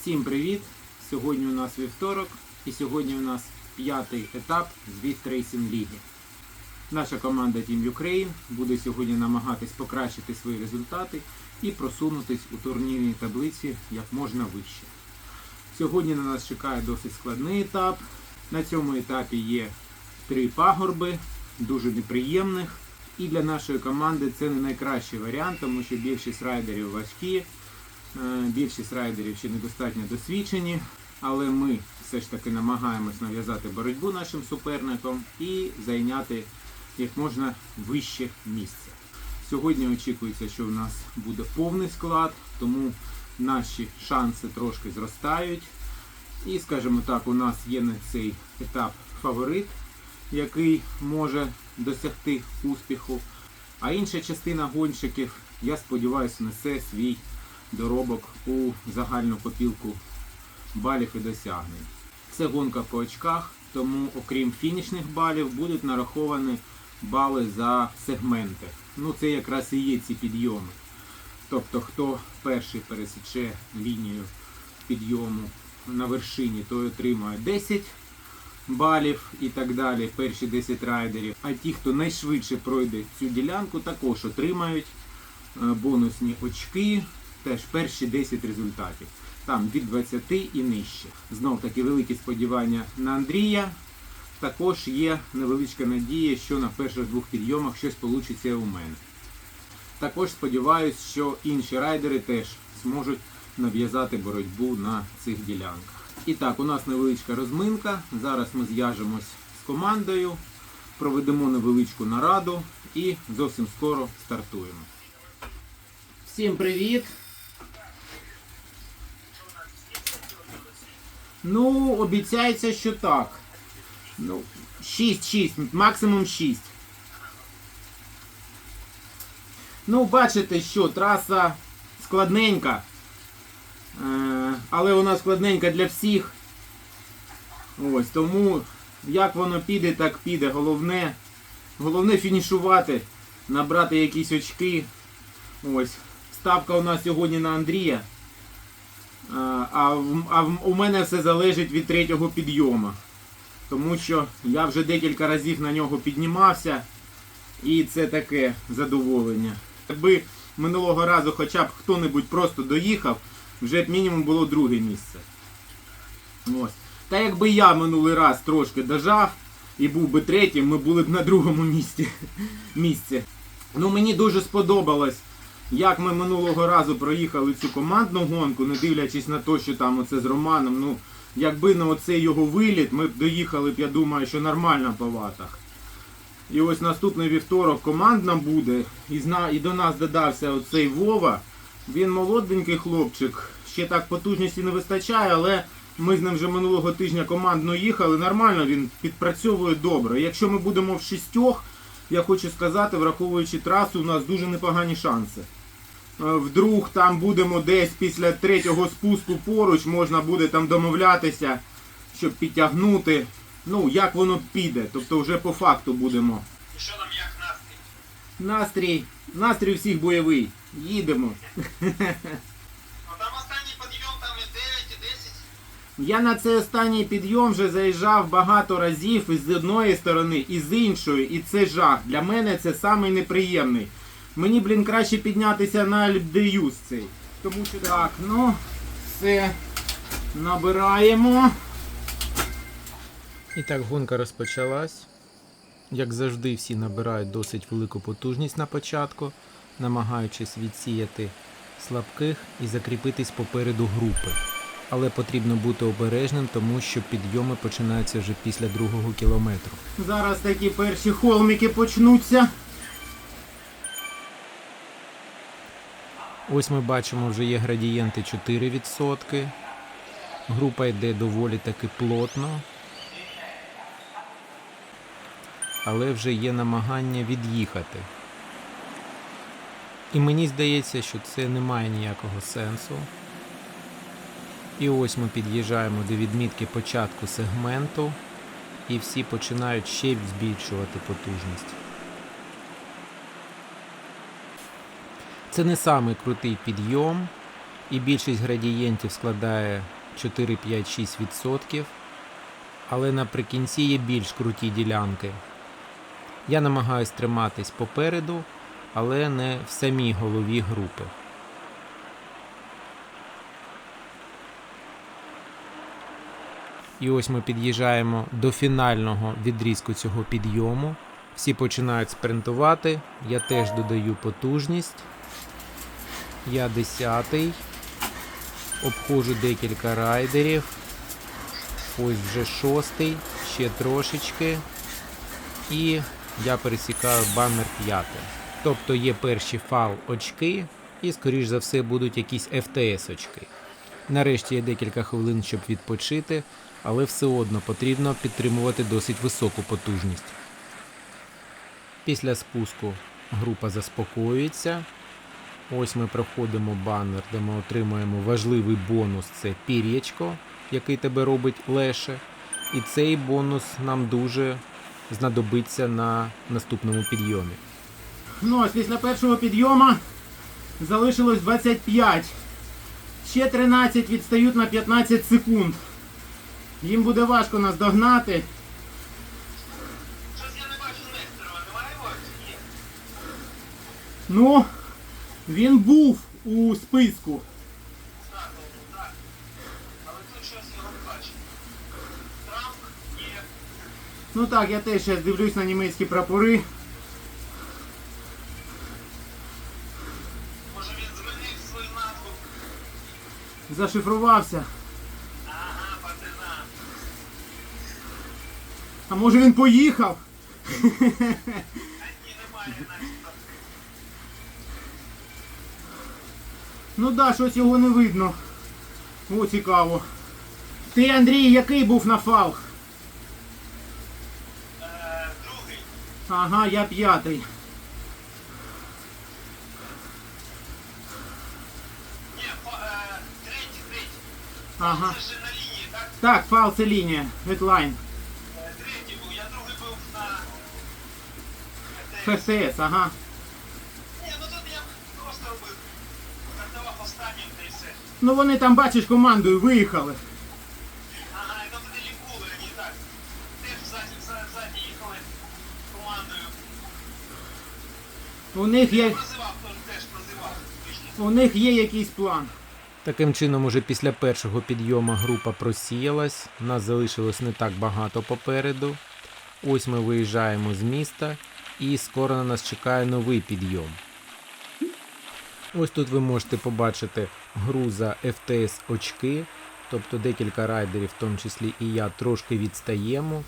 Всім привіт! Сьогодні у нас вівторок і сьогодні у нас п'ятий етап з Віт Ліги. Наша команда Team Ukraine буде сьогодні намагатись покращити свої результати і просунутись у турнірній таблиці як можна вище. Сьогодні на нас чекає досить складний етап. На цьому етапі є три пагорби, дуже неприємних. І для нашої команди це не найкращий варіант, тому що більшість райдерів важкі, Більшість райдерів ще недостатньо досвідчені, але ми все ж таки намагаємось нав'язати боротьбу нашим суперникам і зайняти як можна вище місце. Сьогодні очікується, що в нас буде повний склад, тому наші шанси трошки зростають. І, скажімо так, у нас є на цей етап фаворит, який може досягти успіху. А інша частина гонщиків, я сподіваюся, несе свій доробок у загальну копілку балів і досягнень. Це гонка по очках, тому окрім фінішних балів будуть нараховані бали за сегменти. Ну це якраз і є ці підйоми. Тобто, хто перший пересіче лінію підйому на вершині, той отримує 10 балів і так далі, перші 10 райдерів. А ті, хто найшвидше пройде цю ділянку, також отримають е, бонусні очки, теж перші 10 результатів. Там від 20 і нижче. Знов таки великі сподівання на Андрія. Також є невеличка надія, що на перших двох підйомах щось вийде у мене. Також сподіваюся, що інші райдери теж зможуть нав'язати боротьбу на цих ділянках. І так, у нас невеличка розминка. Зараз ми зв'яжемось з командою, проведемо невеличку нараду і зовсім скоро стартуємо. Всім привіт! Ну, обіцяється, що так. Ну, 6-6, максимум 6. Ну, бачите, що траса складненька. Е, але вона складненька для всіх. Ось, тому як воно піде, так піде. Головне, головне фінішувати, набрати якісь очки. Ось. Ставка у нас сьогодні на Андрія. А, а, у мене все залежить від третього підйому. Тому що я вже декілька разів на нього піднімався. І це таке задоволення. Якби минулого разу хоча б хто-небудь просто доїхав, вже б мінімум було друге місце. Ось. Та якби я минулий раз трошки дожав і був би третім, ми були б на другому місці. місці. Ну мені дуже сподобалось, як ми минулого разу проїхали цю командну гонку, не дивлячись на те, що там оце з Романом. Ну, якби на оцей його виліт, ми б доїхали б, я думаю, що нормально по ватах. І ось наступний вівторок командна буде, і, до нас додався оцей Вова. Він молоденький хлопчик, ще так потужності не вистачає, але ми з ним вже минулого тижня командно їхали. Нормально він підпрацьовує добре. Якщо ми будемо в шістьох, я хочу сказати, враховуючи трасу, у нас дуже непогані шанси. Е, Вдруг там будемо десь після третього спуску поруч, можна буде там домовлятися, щоб підтягнути. Ну, як воно піде, тобто вже по факту будемо. І що там як настрій? Настрій, настрій всіх бойовий. Їдемо. Ну там останній підйом там і 9, і 10. Я на цей останній підйом вже заїжджав багато разів і з одної сторони, і з іншої, і це жах. Для мене це самий неприємний. Мені, блін, краще піднятися на Альбдеюз цей. Тому що так, ну, все. Набираємо. І так гонка розпочалась. Як завжди, всі набирають досить велику потужність на початку, намагаючись відсіяти слабких і закріпитись попереду групи. Але потрібно бути обережним, тому що підйоми починаються вже після другого кілометру. Зараз такі перші холмики почнуться. Ось ми бачимо, вже є градієнти 4%. Група йде доволі таки плотно. Але вже є намагання від'їхати. І мені здається, що це не має ніякого сенсу. І ось ми під'їжджаємо до відмітки початку сегменту, і всі починають ще збільшувати потужність. Це не самий крутий підйом, і більшість градієнтів складає 4, 5, 6%. Але наприкінці є більш круті ділянки. Я намагаюсь триматись попереду, але не в самій голові групи. І ось ми під'їжджаємо до фінального відрізку цього підйому. Всі починають спринтувати. Я теж додаю потужність. Я десятий. Обходжу декілька райдерів. Ось вже шостий, ще трошечки. І я пересікаю баннер п'ятий. Тобто є перші фал очки, і, скоріш за все, будуть якісь FTS очки. Нарешті є декілька хвилин, щоб відпочити, але все одно потрібно підтримувати досить високу потужність. Після спуску група заспокоюється. Ось ми проходимо банер, де ми отримуємо важливий бонус це пір'ячко, який тебе робить леше. І цей бонус нам дуже знадобиться на наступному підйомі. Ну, ось після першого підйому залишилось 25. Ще 13 відстають на 15 секунд. Їм буде важко нас догнати. Щось я не бачу Нестерова, немає? Ну, він був у списку. Так, ну, так. Але тут щось його бачу. Трамп є. Ну так, я теж зараз дивлюсь на німецькі прапори. Може він змінив свою назву. Зашифрувався. Ага, партизан. А може він поїхав? А ні, немає начебто. Ну да, щось його не видно. О, цікаво. Ти, Андрій, який був на фал? Е, другий. Ага, я п'ятий. Ні, е, третій, третій. Ага. Це ж на лінії, так? Так, фал це лінія, гедлайн. Е, Третій був, я другий був на... ФСС, ага. Ні, ну тут я просто робив. Стартував останнім та й все. Ну вони там, бачиш, командою виїхали. Ага, там тоді вони так. Теж ззаді, їхали командою. У них є. У них є якийсь план. Таким чином, уже після першого підйому група просіялась, нас залишилось не так багато попереду. Ось ми виїжджаємо з міста, і скоро на нас чекає новий підйом. Ось тут ви можете побачити гру за FTS очки, тобто декілька райдерів, в тому числі і я, трошки відстаємо.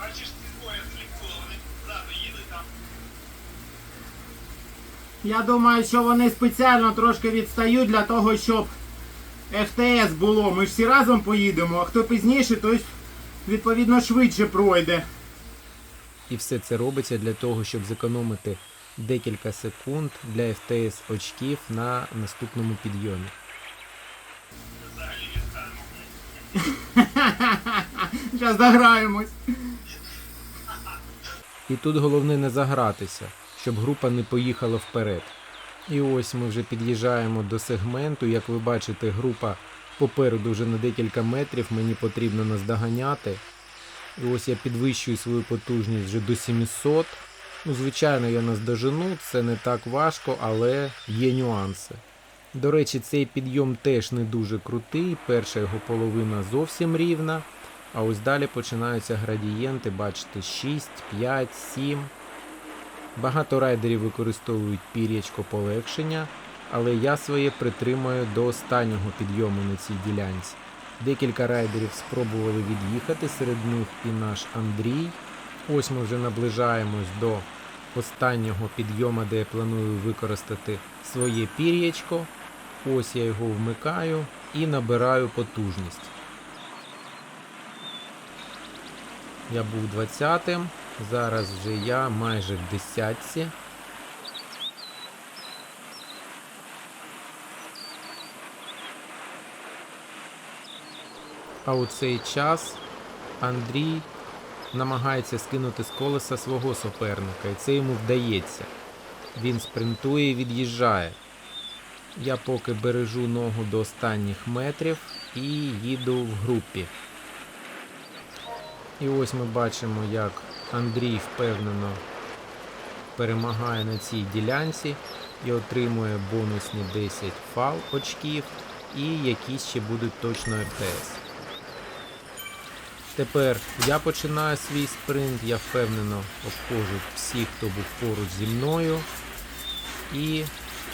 Бачиш, ці двоє з вони ззаду їдуть там. Я думаю, що вони спеціально трошки відстають для того, щоб FTS було. Ми ж всі разом поїдемо, а хто пізніше, той відповідно швидше пройде. І все це робиться для того, щоб зекономити декілька секунд для FTS очків на наступному підйомі. Зараз дограємось. І тут головне не загратися, щоб група не поїхала вперед. І ось ми вже під'їжджаємо до сегменту. Як ви бачите, група попереду вже на декілька метрів, мені потрібно наздоганяти. І ось я підвищую свою потужність вже до 700. Ну, звичайно, я наздожену, це не так важко, але є нюанси. До речі, цей підйом теж не дуже крутий. Перша його половина зовсім рівна. А ось далі починаються градієнти, бачите, 6, 5, 7. Багато райдерів використовують пір'ячко полегшення, але я своє притримую до останнього підйому на цій ділянці. Декілька райдерів спробували від'їхати, серед них і наш Андрій. Ось ми вже наближаємось до останнього підйому, де я планую використати своє пір'ячко. Ось я його вмикаю і набираю потужність. Я був 20-м, зараз вже я майже в десятці. А у цей час Андрій намагається скинути з колеса свого суперника, і це йому вдається. Він спринтує і від'їжджає. Я поки бережу ногу до останніх метрів і їду в групі. І ось ми бачимо, як Андрій впевнено перемагає на цій ділянці і отримує бонусні 10 фал очків, і якісь ще будуть точно РТС. Тепер я починаю свій спринт, я впевнено обходжу всіх, хто був поруч зі мною. І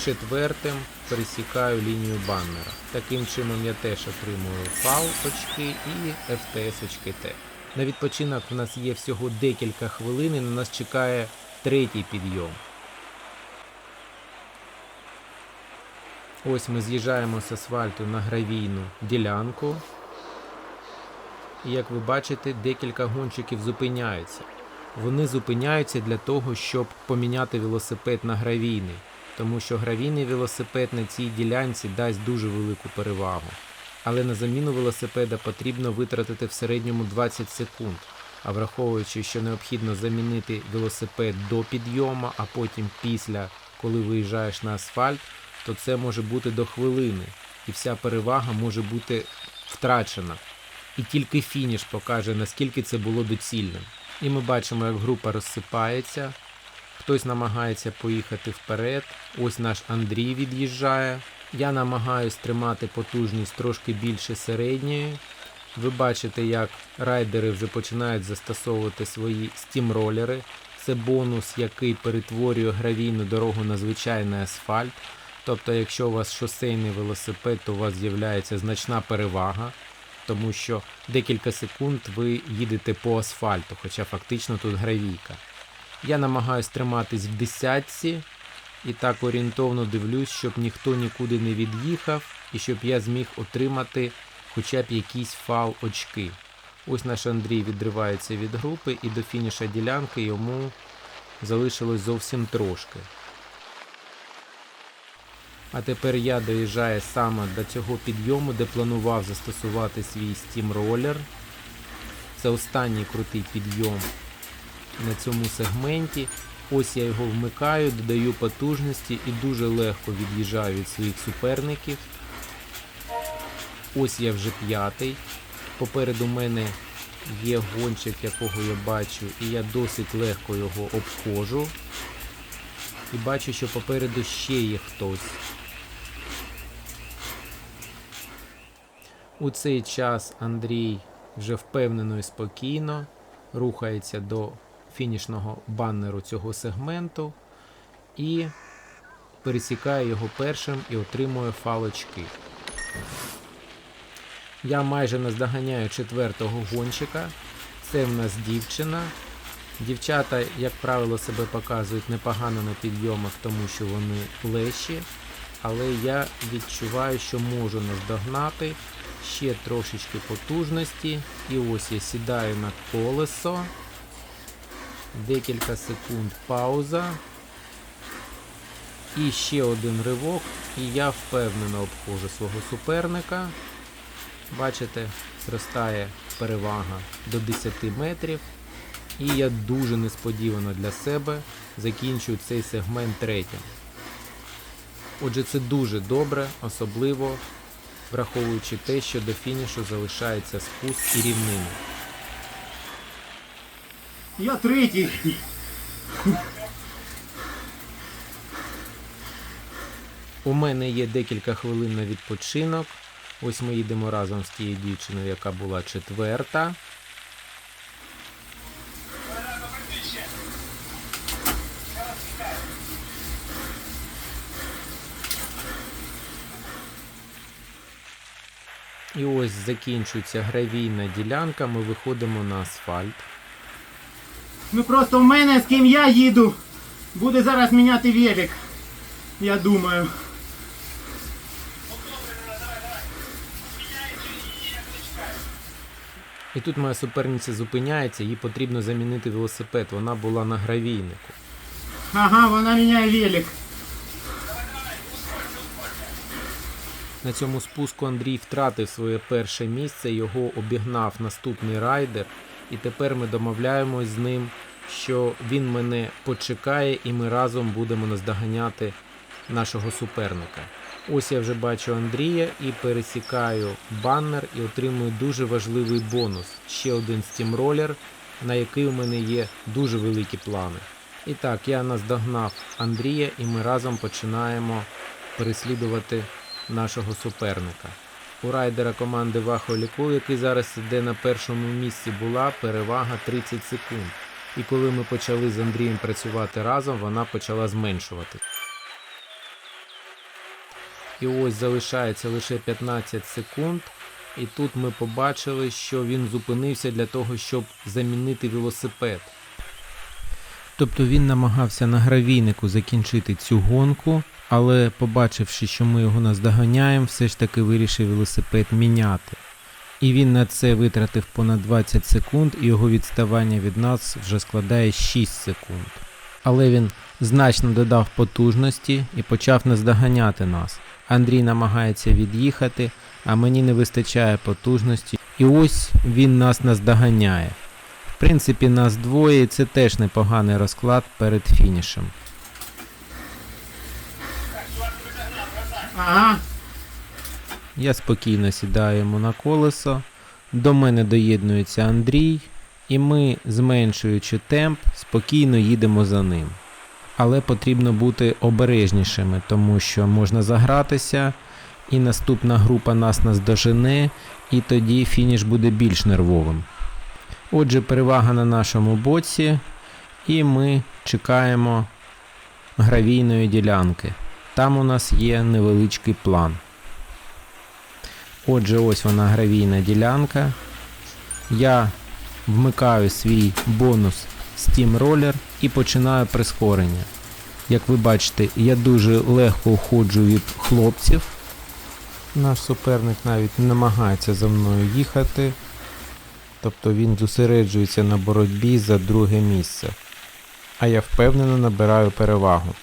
четвертим пересікаю лінію баннера. Таким чином я теж отримую фал очки і ФТС очки Т. На відпочинок в нас є всього декілька хвилин і на нас чекає третій підйом. Ось ми з'їжджаємо з асфальту на гравійну ділянку. І як ви бачите, декілька гонщиків зупиняються. Вони зупиняються для того, щоб поміняти велосипед на гравійний, тому що гравійний велосипед на цій ділянці дасть дуже велику перевагу. Але на заміну велосипеда потрібно витратити в середньому 20 секунд. А враховуючи, що необхідно замінити велосипед до підйому, а потім після, коли виїжджаєш на асфальт, то це може бути до хвилини, і вся перевага може бути втрачена. І тільки фініш покаже, наскільки це було доцільним. І ми бачимо, як група розсипається. Хтось намагається поїхати вперед. Ось наш Андрій від'їжджає. Я намагаюсь тримати потужність трошки більше середньої. Ви бачите, як райдери вже починають застосовувати свої стімролери. Це бонус, який перетворює гравійну дорогу на звичайний асфальт. Тобто, якщо у вас шосейний велосипед, то у вас з'являється значна перевага, тому що декілька секунд ви їдете по асфальту, хоча фактично тут гравійка. Я намагаюсь триматись в десятці і так орієнтовно дивлюсь, щоб ніхто нікуди не від'їхав і щоб я зміг отримати хоча б якийсь фал очки. Ось наш Андрій відривається від групи і до фініша ділянки йому залишилось зовсім трошки. А тепер я доїжджаю саме до цього підйому, де планував застосувати свій Roller. Це останній крутий підйом на цьому сегменті. Ось я його вмикаю, додаю потужності і дуже легко від'їжджаю від своїх суперників. Ось я вже п'ятий. Попереду мене є гонщик, якого я бачу, і я досить легко його обходжу. І бачу, що попереду ще є хтось. У цей час Андрій вже впевнено і спокійно рухається до фінішного баннеру цього сегменту і пересікає його першим і отримує фалочки. Я майже наздоганяю четвертого гонщика. Це в нас дівчина. Дівчата, як правило, себе показують непогано на підйомах, тому що вони легші. Але я відчуваю, що можу наздогнати ще трошечки потужності. І ось я сідаю на колесо. Декілька секунд пауза. І ще один ривок. І я впевнено обходжу свого суперника. Бачите, зростає перевага до 10 метрів. І я дуже несподівано для себе закінчую цей сегмент третім. Отже, це дуже добре, особливо враховуючи те, що до фінішу залишається спуск і рівнина. Я третій. У мене є декілька хвилин на відпочинок. Ось ми їдемо разом з тією дівчиною, яка була четверта. І ось закінчується гравійна ділянка, ми виходимо на асфальт. Ну просто в мене з ким я їду. Буде зараз міняти велик. Я думаю. І тут моя суперниця зупиняється, їй потрібно замінити велосипед. Вона була на гравійнику. Ага, вона міняє велик. На цьому спуску Андрій втратив своє перше місце, його обігнав наступний райдер, і тепер ми домовляємось з ним, що він мене почекає і ми разом будемо наздоганяти нашого суперника. Ось я вже бачу Андрія і пересікаю баннер і отримую дуже важливий бонус. Ще один стімролер, на який у мене є дуже великі плани. І так, я наздогнав Андрія, і ми разом починаємо переслідувати нашого суперника. У райдера команди Вахоліку, який зараз іде на першому місці, була перевага 30 секунд. І коли ми почали з Андрієм працювати разом, вона почала зменшувати. І ось залишається лише 15 секунд. І тут ми побачили, що він зупинився для того, щоб замінити велосипед. Тобто він намагався на гравійнику закінчити цю гонку, але побачивши, що ми його наздоганяємо, все ж таки вирішив велосипед міняти. І він на це витратив понад 20 секунд, і його відставання від нас вже складає 6 секунд. Але він значно додав потужності і почав наздоганяти нас. Андрій намагається від'їхати, а мені не вистачає потужності. І ось він нас наздоганяє. В принципі, нас двоє, і це теж непоганий розклад перед фінішем. Я спокійно сідаю йому на колесо. До мене доєднується Андрій, і ми, зменшуючи темп, спокійно їдемо за ним. Але потрібно бути обережнішими, тому що можна загратися, і наступна група нас наздожене, і тоді фініш буде більш нервовим. Отже, перевага на нашому боці, і ми чекаємо гравійної ділянки. Там у нас є невеличкий план. Отже, ось вона гравійна ділянка. Я вмикаю свій бонус Steam Roller і починаю прискорення. Як ви бачите, я дуже легко уходжу від хлопців. Наш суперник навіть не намагається за мною їхати. Тобто він зосереджується на боротьбі за друге місце. А я впевнено набираю перевагу.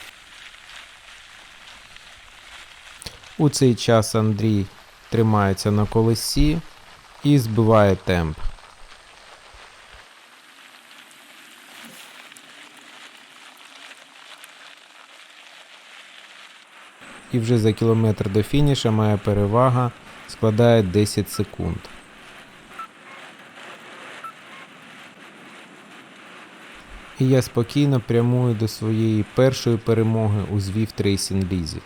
У цей час Андрій тримається на колесі і збиває темп. І вже за кілометр до фініша моя перевага складає 10 секунд. І я спокійно прямую до своєї першої перемоги у Zwift Racing Лізі.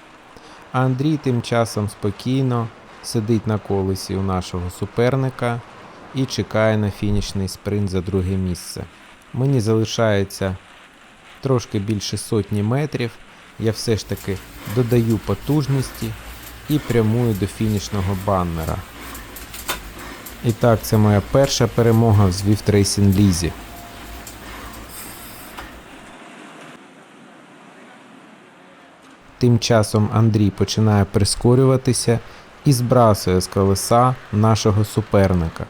А Андрій тим часом спокійно сидить на колесі у нашого суперника і чекає на фінішний спринт за друге місце. Мені залишається трошки більше сотні метрів. Я все ж таки додаю потужності і прямую до фінішного баннера. І так, це моя перша перемога в Zwift Racing Лізі. Тим часом Андрій починає прискорюватися і збрасує з колеса нашого суперника.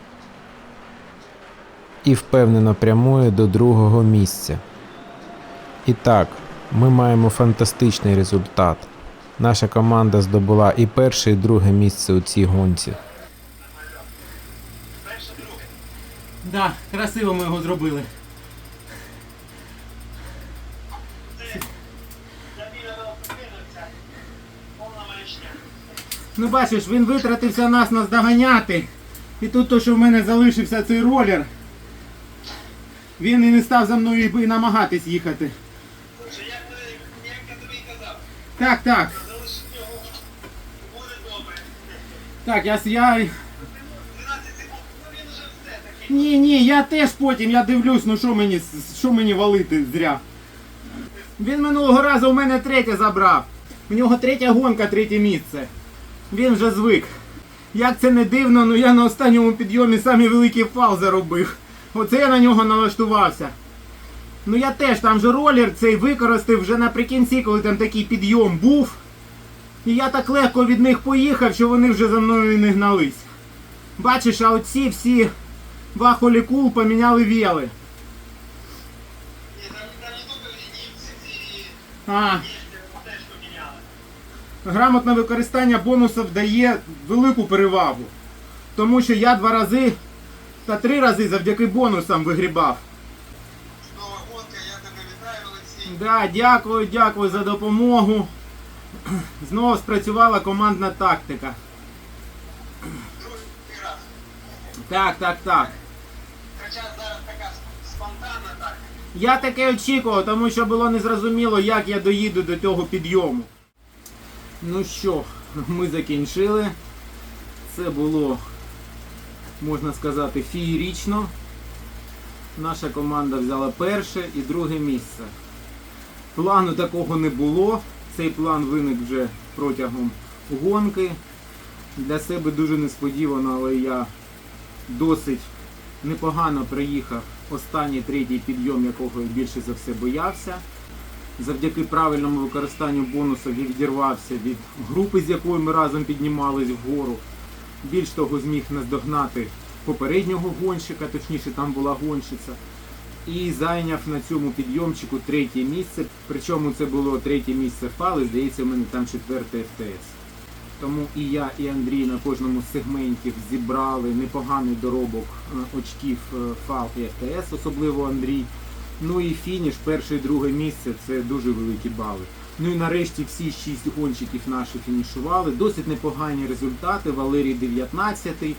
І впевнено прямує до другого місця. І так, ми маємо фантастичний результат. Наша команда здобула і перше, і друге місце у цій гонці. Друге. Да, красиво ми його зробили. Ну бачиш, він витратився нас наздоганяти. І тут то, що в мене залишився цей ролер. Він і не став за мною і намагатись їхати. Як, я тобі казав, Так, так. Так, я, я 12 секунд, ну. Ні, ні, я теж потім, я дивлюсь, ну що мені, що мені валити зря. Він минулого разу у мене третє забрав. У нього третя гонка, третє місце. Він вже звик. Як це не дивно, ну я на останньому підйомі самі великий фал заробив. Оце я на нього налаштувався. Ну я теж там же ролер цей використав вже наприкінці, коли там такий підйом був. І я так легко від них поїхав, що вони вже за мною не гнались. Бачиш, а оці всі Вахолі Кул поміняли віли. Ці А. грамотне використання бонусів дає велику перевагу. Тому що я два рази та три рази завдяки бонусам вигрібав. Нова гонка, я тебе вітаю, Олексій. Да, дякую, дякую за допомогу. Знову спрацювала командна тактика. Другий раз. Так, так, так. Хоча зараз така спонтанна так. Я таке очікував, тому що було незрозуміло, як я доїду до цього підйому. Ну що, ми закінчили. Це було, можна сказати, фієрічно. Наша команда взяла перше і друге місце. Плану такого не було. Цей план виник вже протягом гонки. Для себе дуже несподівано, але я досить непогано приїхав останній третій підйом, якого я більше за все боявся. Завдяки правильному використанню бонусів я відірвався від групи, з якою ми разом піднімались вгору. Більш того, зміг наздогнати попереднього гонщика, точніше там була гонщиця. І зайняв на цьому підйомчику третє місце. Причому це було третє місце фали, здається, у мене там четверте ФТС. Тому і я, і Андрій на кожному з сегментів зібрали непоганий доробок е, очків е, ФАЛ і ФТС, особливо Андрій. Ну і фініш, перше і друге місце це дуже великі бали. Ну і нарешті всі шість гонщиків наші фінішували. Досить непогані результати. Валерій 19 е,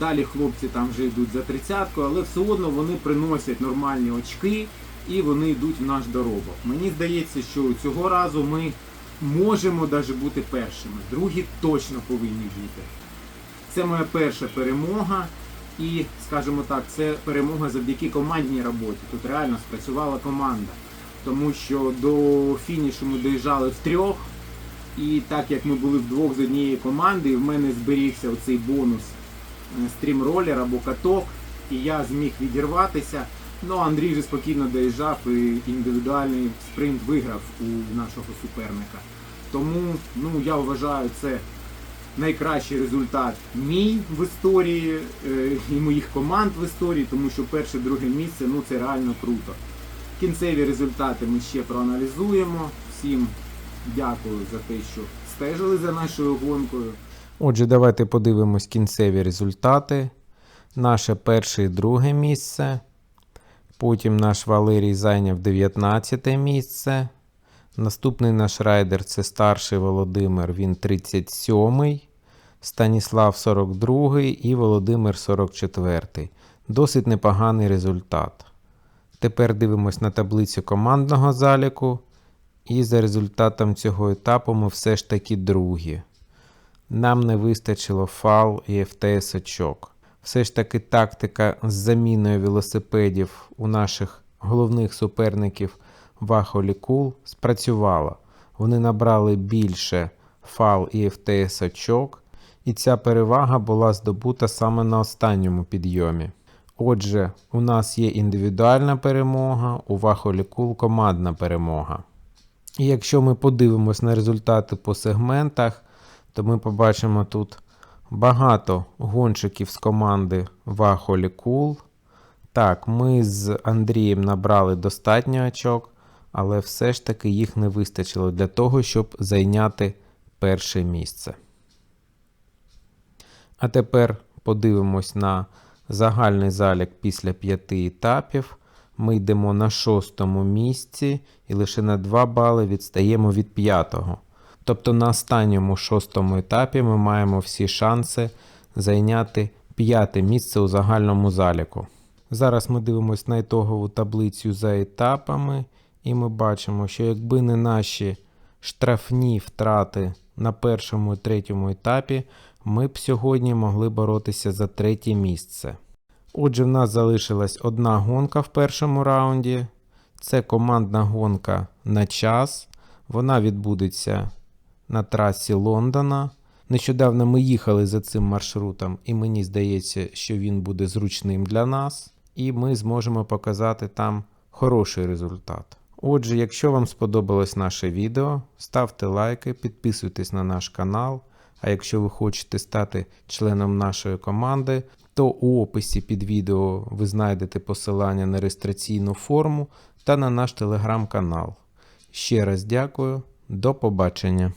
Далі хлопці там вже йдуть за тридцятку, але все одно вони приносять нормальні очки і вони йдуть в наш доробок. Мені здається, що цього разу ми можемо навіть бути першими. Другі точно повинні бути. Це моя перша перемога. І, скажімо так, це перемога завдяки командній роботі. Тут реально спрацювала команда. Тому що до фінішу ми доїжджали втрьох. І так як ми були вдвох з однієї команди, в мене зберігся оцей бонус е, стрімролер або каток, і я зміг відірватися. Ну, Андрій же спокійно доїжджав і індивідуальний спринт виграв у нашого суперника. Тому ну, я вважаю, це найкращий результат мій в історії е, і моїх команд в історії, тому що перше, друге місце ну це реально круто. Кінцеві результати ми ще проаналізуємо. Всім дякую за те, що стежили за нашою гонкою. Отже, давайте подивимось кінцеві результати. Наше перше і друге місце. Потім наш Валерій зайняв 19 місце. Наступний наш райдер це старший Володимир, він 37-й. Станіслав 42 і Володимир 44. Досить непоганий результат. Тепер дивимось на таблицю командного заліку. І за результатом цього етапу ми все ж таки другі. Нам не вистачило фал і ФТС очок. Все ж таки тактика з заміною велосипедів у наших головних суперників Вахолі Кул спрацювала. Вони набрали більше фал і ФТС очок, і ця перевага була здобута саме на останньому підйомі. Отже, у нас є індивідуальна перемога, у Вахолі Кул командна перемога. І якщо ми подивимось на результати по сегментах, то ми побачимо тут багато гонщиків з команди Вахолі Кул. Так, ми з Андрієм набрали достатньо очок, але все ж таки їх не вистачило для того, щоб зайняти перше місце. А тепер подивимось на загальний залік після п'яти етапів. Ми йдемо на шостому місці і лише на 2 бали відстаємо від п'ятого. Тобто на останньому шостому етапі ми маємо всі шанси зайняти п'яте місце у загальному заліку. Зараз ми дивимося на ітогову таблицю за етапами, і ми бачимо, що якби не наші штрафні втрати на першому і третьому етапі, ми б сьогодні могли боротися за третє місце. Отже, в нас залишилась одна гонка в першому раунді. Це командна гонка на час. Вона відбудеться на трасі Лондона. Нещодавно ми їхали за цим маршрутом, і мені здається, що він буде зручним для нас, і ми зможемо показати там хороший результат. Отже, якщо вам сподобалось наше відео, ставте лайки, підписуйтесь на наш канал. А якщо ви хочете стати членом нашої команди, то у описі під відео ви знайдете посилання на реєстраційну форму та на наш телеграм-канал. Ще раз дякую, до побачення!